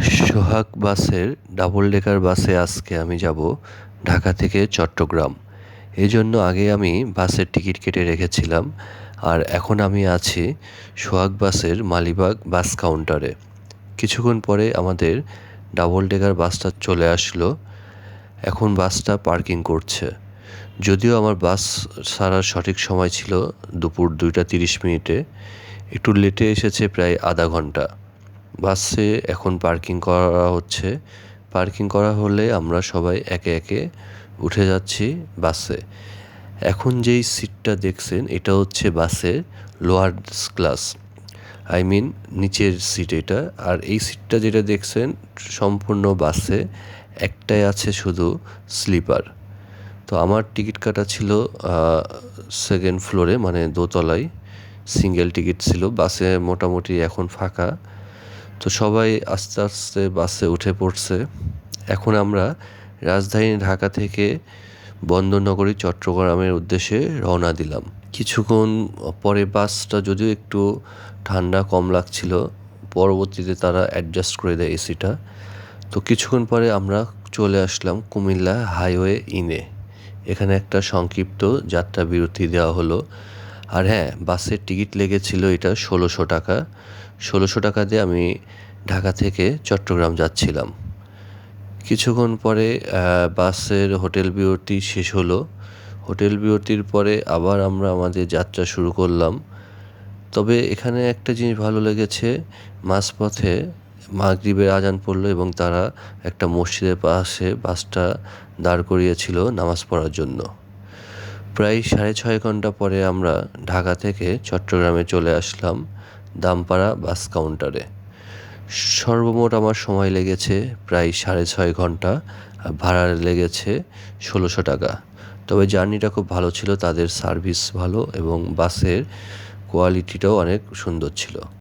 সোহাগ বাসের double decker বাসে আজকে আমি যাব ঢাকা থেকে চট্টগ্রাম। এই জন্য আগে আমি বাসের টিকিট কেটে রেখেছিলাম আর এখন আমি আছি সোহাগ বাসের মালিবাগ বাস কাউন্টারে। কিছুক্ষণ পরে আমাদের ডাবল ডেকার বাসটা চলে আসলো। এখন বাসটা পার্কিং করছে। যদিও আমার বাস ছাড়ার সঠিক সময় ছিল দুপুর দুইটা তিরিশ মিনিটে, একটু লেটে এসেছে প্রায় আধা ঘণ্টা। বাসে এখন পার্কিং করা হচ্ছে। পার্কিং করা হলে আমরা সবাই একে একে উঠে যাচ্ছি বাসে। এখন যেই সিটটা দেখছেন, এটা হচ্ছে বাসের লোয়ার ক্লাস। আই মিন নিচের সিট এটা। আর এই সিটটা যেটা দেখছেন, সম্পূর্ণ বাসে একটাই আছে শুধু স্লিপার। তো আমার টিকিট কাটা ছিল সেকেন্ড ফ্লোরে মানে দোতলায়। সিঙ্গেল টিকিট ছিল। বাসে মোটামুটি এখন ফাঁকা। তো সবাই আস্তে আস্তে বাসে উঠে পড়ছে। এখন আমরা রাজধানী ঢাকা থেকে বন্দরনগরী, চট্টগ্রামের উদ্দেশ্যে রওনা দিলাম। কিছুক্ষণ পরে বাসটা যদিও একটু ঠান্ডা কম লাগছিল, পরবর্তীতে তারা অ্যাডজাস্ট করে দেয় এসিটা তো কিছুক্ষণ পরে আমরা চলে আসলাম কুমিল্লা হাইওয়ে ইনে এখানে একটা সংক্ষিপ্ত যাত্রা বিরতি দেওয়া হলো। আর হ্যাঁ বাসের টিকিট লেগেছিল এটা ষোলোশো টাকা। ষোলোশো টাকা দিয়ে আমি ঢাকা থেকে চট্টগ্রাম যাচ্ছিলাম। কিছুক্ষণ পরে বাসের হোটেল বিরতি শেষ হলো। হোটেল বিরতির পরে আবার আমরা আমাদের যাত্রা শুরু করলাম। তবে এখানে একটা জিনিস ভালো লেগেছে, মাঝপথে মাগরিবের আজান পড়ল এবং তারা একটা মসজিদের পাশে বাসটা দাঁড় করিয়েছিল নামাজ পড়ার জন্য। প্রায় সাড়ে ছয় ঘণ্টা পরে আমরা ঢাকা থেকে চট্টগ্রামে চলে আসলাম দামপাড়া বাস কাউন্টারে। সর্বমোট আমার সময় লেগেছে প্রায় সাড়ে ছয় ঘণ্টা ভাড়া লেগেছে ষোলোশো টাকা। তবে জার্নিটা খুব ভালো ছিল, তাদের সার্ভিস ভালো এবং বাসের কোয়ালিটিটাও অনেক সুন্দর ছিল।